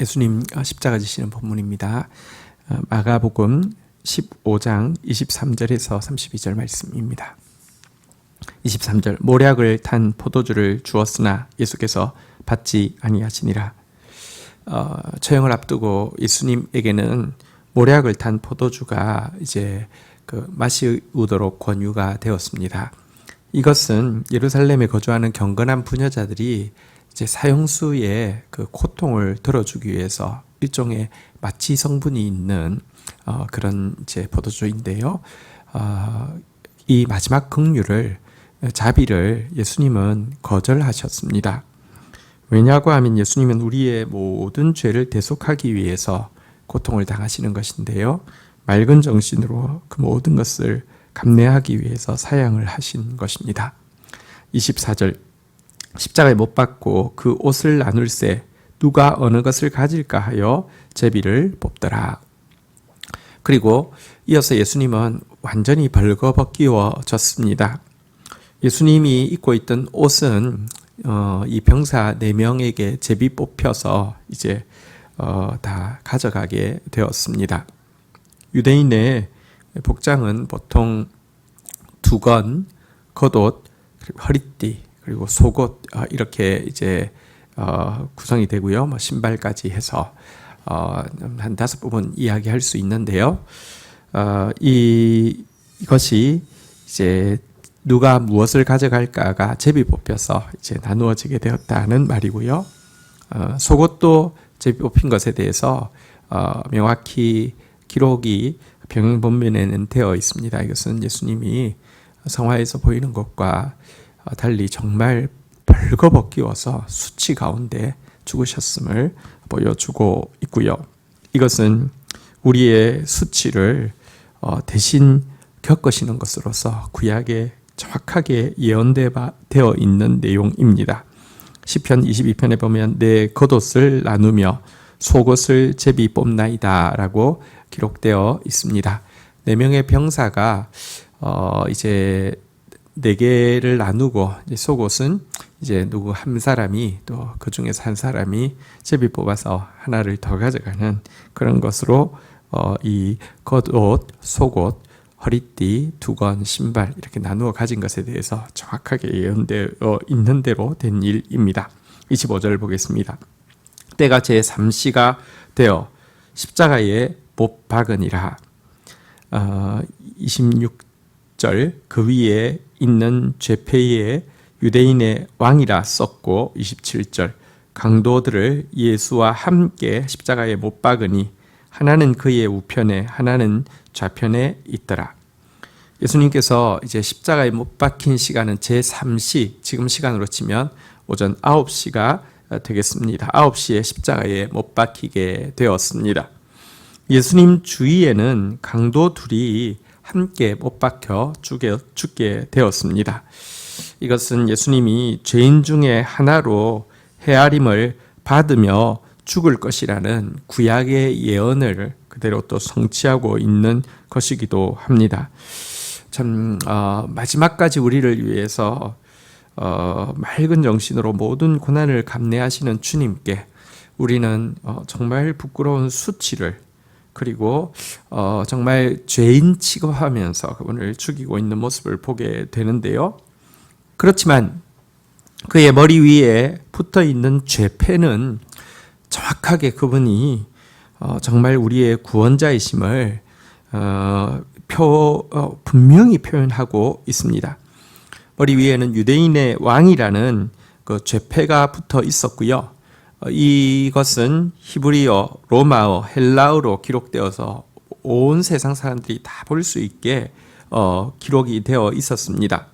예수님 십자가 지시는 본문입니다. 어, 마가복음 15장 23절에서 32절 말씀입니다. 23절 모략을 탄 포도주를 주었으나 예수께서 받지 아니하시니라. 어, 처형을 앞두고 예수님에게는 모략을 탄 포도주가 이제 그 마시우도록 권유가 되었습니다. 이것은 예루살렘에 거주하는 경건한 부녀자들이 이제 사형수의 그 고통을 들어주기 위해서 일종의 마취 성분이 있는 어, 그런 이제 포도주인데요. 어, 이 마지막 긍휼을 자비를 예수님은 거절하셨습니다. 왜냐고 하면 예수님은 우리의 모든 죄를 대속하기 위해서 고통을 당하시는 것인데요. 맑은 정신으로 그 모든 것을 감내하기 위해서 사양을 하신 것입니다. 24절 십자가에 못 박고 그 옷을 나눌세 누가 어느 것을 가질까 하여 제비를 뽑더라. 그리고 이어서 예수님은 완전히 벌거벗기워졌습니다. 예수님이 입고 있던 옷은 어, 이 병사 네 명에게 제비 뽑혀서 이제 어, 다 가져가게 되었습니다. 유대인의 복장은 보통 두건, 겉옷, 허리띠, 그리고 속옷 어, 이렇게 이제 어, 구성이 되고요. 뭐 신발까지 해서 어, 한 다섯 부분 이야기할 수 있는데요. 어, 이 이것이 이제 누가 무엇을 가져갈까가 제비 뽑혀서 이제 나누어지게 되었다는 말이고요. 어, 속옷도 제비 뽑힌 것에 대해서 어, 명확히 기록이 병행 본면에는 되어 있습니다. 이것은 예수님이 성화에서 보이는 것과 달리 정말 벌거벗기워서 수치 가운데 죽으셨음을 보여주고 있고요. 이것은 우리의 수치를 어, 대신 겪으시는 것으로서 구약의 정확하게 예언되어 있는 내용입니다. 시편 22편에 보면 내 겉옷을 나누며 속옷을 제비 뽑나이다라고 기록되어 있습니다. 네 명의 병사가 어 이제 네 개를 나누고 속옷은 이제 누구 한 사람이 또 그 중에서 한 사람이 제비 뽑아서 하나를 더 가져가는 그런 것으로 어 이 겉옷, 속옷 허리띠, 두건, 신발 이렇게 나누어 가진 것에 대해서 정확하게 예언되어 있는 대로 된 일입니다. 25절을 보겠습니다. 때가 제 3시가 되어 십자가에 못 박으니라. 어, 26 절 그 위에 있는 죄패의 유대인의 왕이라 썼고 27절 강도들을 예수와 함께 십자가에 못 박으니 하나는 그의 우편에 하나는 좌편에 있더라. 예수님께서 이제 십자가에 못 박힌 시간은 제3시, 지금 시간으로 치면 오전 9시가 되겠습니다. 9시에 십자가에 못 박히게 되었습니다. 예수님 주위에는 강도 둘이 함께 못 박혀 죽게, 죽게 되었습니다. 이것은 예수님이 죄인 중에 하나로 헤아림을 받으며 죽을 것이라는 구약의 예언을 그대로 또 성취하고 있는 것이기도 합니다. 참 어, 마지막까지 우리를 위해서 어, 맑은 정신으로 모든 고난을 감내하시는 주님께 우리는 어, 정말 부끄러운 수치를 그리고 어, 정말 죄인 취급하면서 그분을 죽이고 있는 모습을 보게 되는데요. 그렇지만 그의 머리 위에 붙어 있는 죄패는 정확하게 그분이 어, 정말 우리의 구원자이심을 어, 표, 어, 분명히 표현하고 있습니다. 머리 위에는 유대인의 왕이라는 그 죄패가 붙어 있었고요. 어, 이것은 히브리어, 로마어, 헬라어로 기록되어서 온 세상 사람들이 다 볼 수 있게 어, 기록이 되어 있었습니다.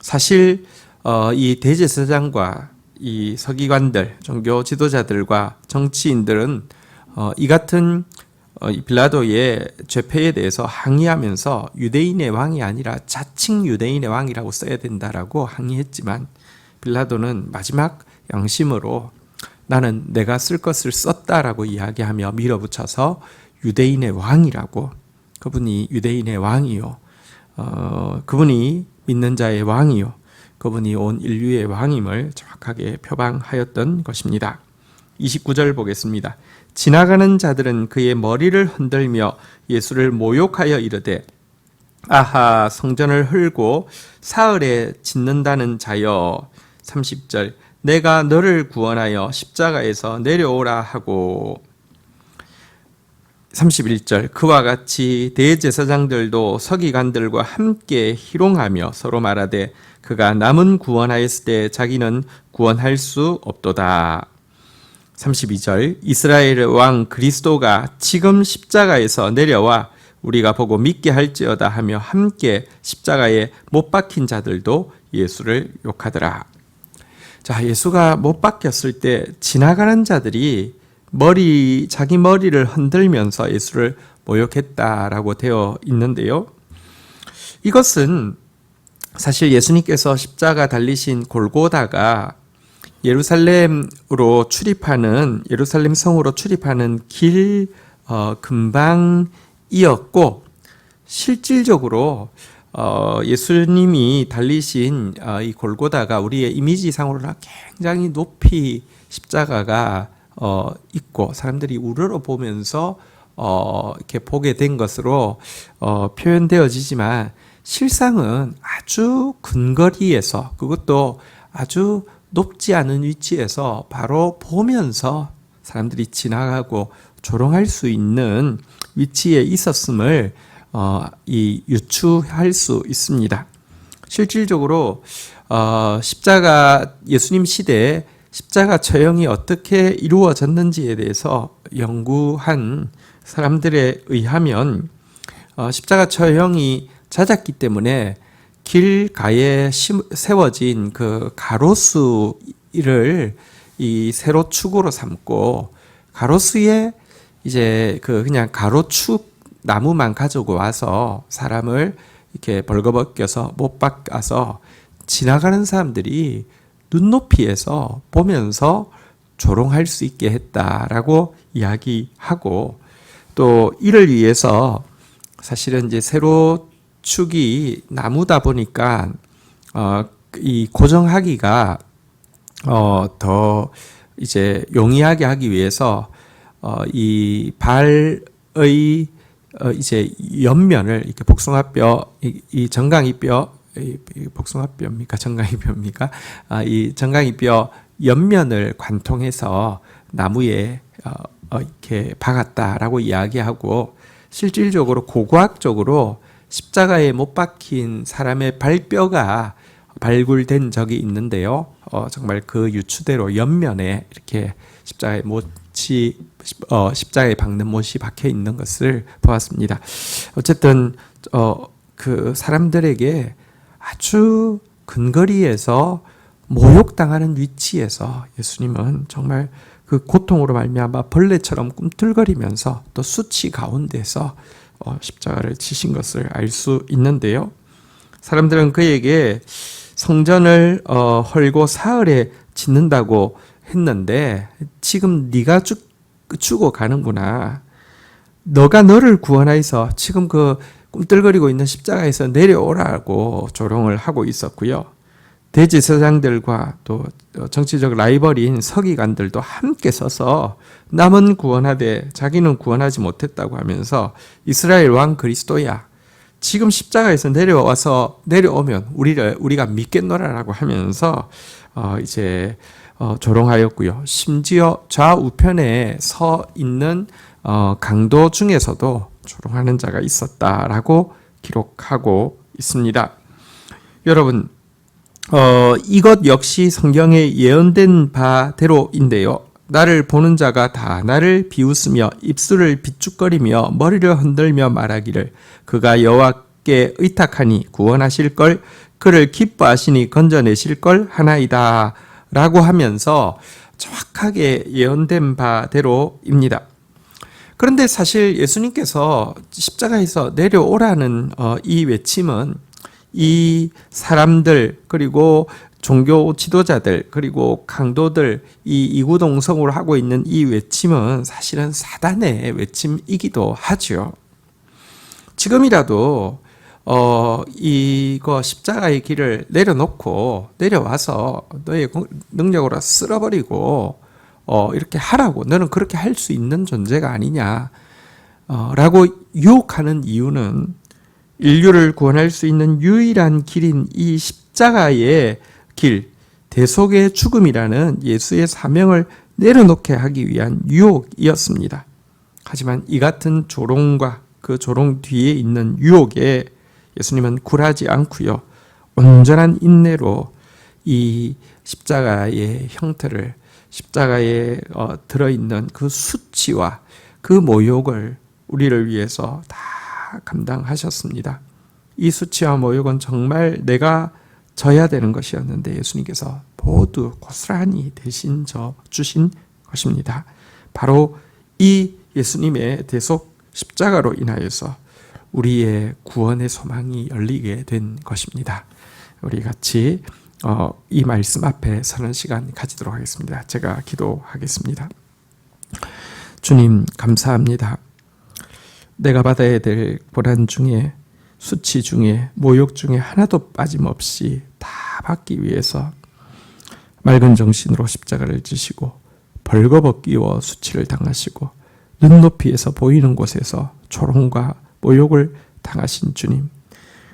사실 어, 이 대제사장과 이 서기관들, 종교 지도자들과 정치인들은 어, 이 같은 어, 빌라도의 죄패에 대해서 항의하면서 유대인의 왕이 아니라 자칭 유대인의 왕이라고 써야 된다라고 항의했지만 빌라도는 마지막 양심으로 나는 내가 쓸 것을 썼다라고 이야기하며 밀어붙여서 유대인의 왕이라고 그분이 유대인의 왕이요. 어, 그분이 믿는 자의 왕이요. 그분이 온 인류의 왕임을 정확하게 표방하였던 것입니다. 29절 보겠습니다. 지나가는 자들은 그의 머리를 흔들며 예수를 모욕하여 이르되 아하 성전을 헐고 사흘에 짓는다는 자여 30절 내가 너를 구원하여 십자가에서 내려오라 하고 31절 그와 같이 대제사장들도 서기관들과 함께 희롱하며 서로 말하되 그가 남은 구원하였을 때 자기는 구원할 수 없도다. 32절 이스라엘 의 왕 그리스도가 지금 십자가에서 내려와 우리가 보고 믿게 할지어다 하며 함께 십자가에 못 박힌 자들도 예수를 욕하더라. 자, 예수가 못 박혔을 때 지나가는 자들이 머리 자기 머리를 흔들면서 예수를 모욕했다라고 되어 있는데요. 이것은 사실 예수님께서 십자가 달리신 골고다가 예루살렘으로 출입하는 예루살렘 성으로 출입하는 길 어, 근방이었고 실질적으로 어, 예수님이 달리신 어, 이 골고다가 우리의 이미지상으로는 굉장히 높이 십자가가 어, 있고 사람들이 우러러 보면서 어, 이렇게 보게 된 것으로 어, 표현되어지지만 실상은 아주 근거리에서 그것도 아주 높지 않은 위치에서 바로 보면서 사람들이 지나가고 조롱할 수 있는 위치에 있었음을 어, 이 유추할 수 있습니다. 실질적으로 어, 십자가 예수님 시대에 십자가 처형이 어떻게 이루어졌는지에 대해서 연구한 사람들에 의하면 어, 십자가 처형이 잦았기 때문에 길가에 세워진 그 가로수를 이 세로 축으로 삼고 가로수에 이제 그 그냥 가로축 나무만 가지고 와서 사람을 이렇게 벌거벗겨서 못 박아서 지나가는 사람들이 눈높이에서 보면서 조롱할 수 있게 했다라고 이야기하고 또 이를 위해서 사실은 이제 세로 축이 나무다 보니까 어, 이 고정하기가 어, 더 이제 용이하게 하기 위해서 어, 이 발의 어, 이제 옆면을 이렇게 복숭아뼈 이, 이 정강이뼈 복숭아뼈입니까 정강이뼈입니까 아, 이 정강이뼈 옆면을 관통해서 나무에 어, 어, 이렇게 박았다라고 이야기하고 실질적으로 고고학적으로 십자가에 못 박힌 사람의 발뼈가 발굴된 적이 있는데요. 어, 정말 그 유추대로 옆면에 이렇게 십자가에 못 이 어, 십자가에 박는 못이 박혀 있는 것을 보았습니다. 어쨌든 어, 그 사람들에게 아주 근거리에서 모욕당하는 위치에서 예수님은 정말 그 고통으로 말미암아 벌레처럼 꿈틀거리면서 또 수치 가운데서 어, 십자가를 치신 것을 알 수 있는데요. 사람들은 그에게 성전을 어, 헐고 사흘에 짓는다고 했는데 지금 네가 죽, 죽어 가는구나. 너가 너를 구원하여서 지금 그 꿈틀거리고 있는 십자가에서 내려오라고 조롱을 하고 있었고요. 대제사장들과 또 정치적 라이벌인 서기관들도 함께 서서 남은 구원하되 자기는 구원하지 못했다고 하면서 이스라엘 왕 그리스도야 지금 십자가에서 내려와서 내려오면 우리를 우리가 믿겠노라라고 하면서 어 이제 어 조롱하였고요. 심지어 좌우편에 서 있는 어 강도 중에서도 조롱하는 자가 있었다라고 기록하고 있습니다. 여러분 어, 이것 역시 성경에 예언된 바대로인데요. 나를 보는 자가 다 나를 비웃으며 입술을 비축거리며 머리를 흔들며 말하기를 그가 여호와께 의탁하니 구원하실 걸 그를 기뻐하시니 건져내실 걸 하나이다 라고 하면서 정확하게 예언된 바대로입니다. 그런데 사실 예수님께서 십자가에서 내려오라는 어, 이 외침은 이 사람들 그리고 종교 지도자들 그리고 강도들 이 이구동성으로 하고 있는 이 외침은 사실은 사단의 외침이기도 하죠. 지금이라도 어 이거 십자가의 길을 내려놓고 내려와서 너의 능력으로 쓸어버리고 어, 이렇게 하라고 너는 그렇게 할 수 있는 존재가 아니냐 어, 라고 유혹하는 이유는 인류를 구원할 수 있는 유일한 길인 이 십자가의 길, 대속의 죽음이라는 예수의 사명을 내려놓게 하기 위한 유혹이었습니다. 하지만 이 같은 조롱과 그 조롱 뒤에 있는 유혹에 예수님은 굴하지 않고요. 온전한 인내로 이 십자가의 형태를 십자가에 어, 들어있는 그 수치와 그 모욕을 우리를 위해서 다 감당하셨습니다. 이 수치와 모욕은 정말 내가 져야 되는 것이었는데 예수님께서 모두 고스란히 대신 져 주신 것입니다. 바로 이 예수님의 대속 십자가로 인하여서 우리의 구원의 소망이 열리게 된 것입니다. 우리 같이 어, 이 말씀 앞에 서는 시간 가지도록 하겠습니다. 제가 기도하겠습니다. 주님 감사합니다. 내가 받아야 될 고난 중에 수치 중에 모욕 중에 하나도 빠짐없이 다 받기 위해서 맑은 정신으로 십자가를 지시고 벌거벗 끼워 수치를 당하시고 눈높이에서 보이는 곳에서 조롱과 모욕을 당하신 주님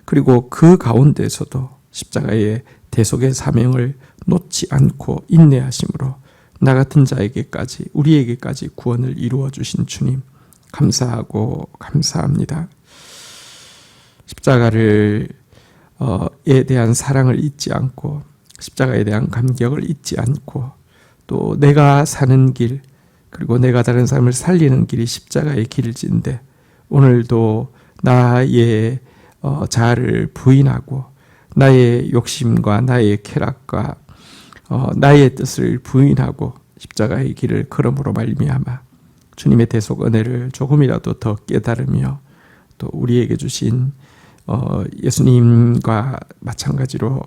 그리고 그 가운데서도 십자가의 대속의 사명을 놓지 않고 인내하심으로 나 같은 자에게까지 우리에게까지 구원을 이루어 주신 주님 감사하고 감사합니다. 십자가를 어에 대한 사랑을 잊지 않고 십자가에 대한 감격을 잊지 않고 또 내가 사는 길 그리고 내가 다른 사람을 살리는 길이 십자가의 길인데 오늘도 나의 어, 자아를 부인하고 나의 욕심과 나의 쾌락과 어, 나의 뜻을 부인하고 십자가의 길을 걸음으로 말미암아 주님의 대속 은혜를 조금이라도 더 깨달으며 또 우리에게 주신 어, 예수님과 마찬가지로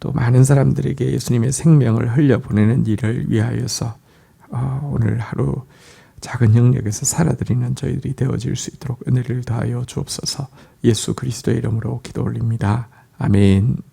또 많은 사람들에게 예수님의 생명을 흘려 보내는 일을 위하여서 어, 오늘 하루 작은 영역에서 살아드리는 저희들이 되어질 수 있도록 은혜를 더하여 주옵소서 예수 그리스도의 이름으로 기도 올립니다. 아멘.